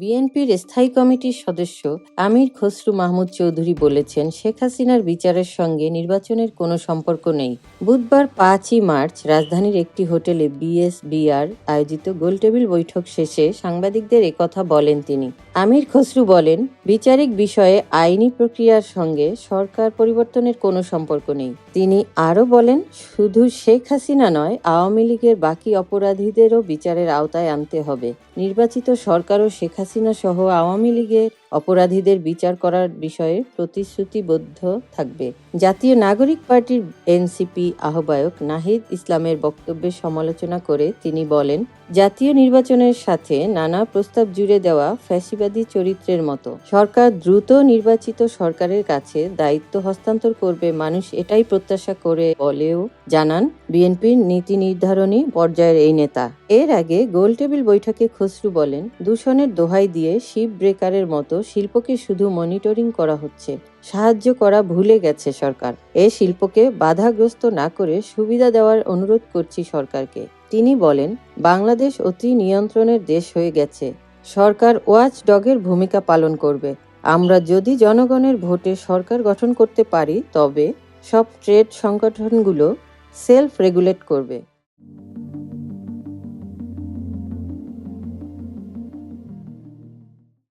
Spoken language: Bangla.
বিএনপির স্থায়ী কমিটির সদস্য আমির খসরু মাহমুদ চৌধুরী বলেছেন, শেখ হাসিনার বিচারের সঙ্গে নির্বাচনের কোনো সম্পর্ক নেই। বুধবার পাঁচই মার্চ রাজধানীর একটি হোটেলে বিএসবিআর আয়োজিত গোলটেবিল বৈঠক শেষে সাংবাদিকদের একথা বলেন তিনি। আমির খসরু বলেন, বিচারিক বিষয়ে আইনি প্রক্রিয়ার সঙ্গে সরকার পরিবর্তনের কোনো সম্পর্ক নেই। তিনি আরও বলেন, শুধু শেখ হাসিনা নয়, আওয়ামী লীগের বাকি অপরাধীদেরও বিচারের আওতায় আনতে হবে। নির্বাচিত সরকারও শেখ হাসিনা সহ আওয়ামী লীগের অপরাধীদের বিচার করার বিষয়ে প্রতিশ্রুতিবদ্ধ থাকবে। জাতীয় নাগরিক পার্টির এনসিপি আহ্বায়ক নাহিদ ইসলামের বক্তব্যের সমালোচনা করে তিনি বলেন, জাতীয় নির্বাচনের সাথে নানা প্রস্তাব জুড়ে দেওয়া ফ্যাসিবাদী চরিত্রের মতো। সরকার দ্রুত নির্বাচিত সরকারের কাছে দায়িত্ব হস্তান্তর করবে, মানুষ এটাই প্রত্যাশা করে বলেও জানান বিএনপির নীতি নির্ধারণী পর্যায়ের এই নেতা। এর আগে গোলটেবিল বৈঠকে খসরু বলেন, দূষণের দোহাই দিয়ে শিপ ব্রেকারের মতো শিল্পকে শুধু মনিটরিং করা হচ্ছে। সাহায্য করা ভুলে গেছে সরকার। এ শিল্পকে বাধাগ্রস্ত না করে সুবিধা দেওয়ার অনুরোধ করছি সরকারকে। তিনি বলেন, বাংলাদেশ অতি নিয়ন্ত্রণের দেশ হয়ে গেছে। সরকার ওয়াচ ডগের ভূমিকা পালন করবে। আমরা যদি জনগণের ভোটে সরকার গঠন করতে পারি, তবে সব ট্রেড সংগঠনগুলো সেলফ রেগুলেট করবে।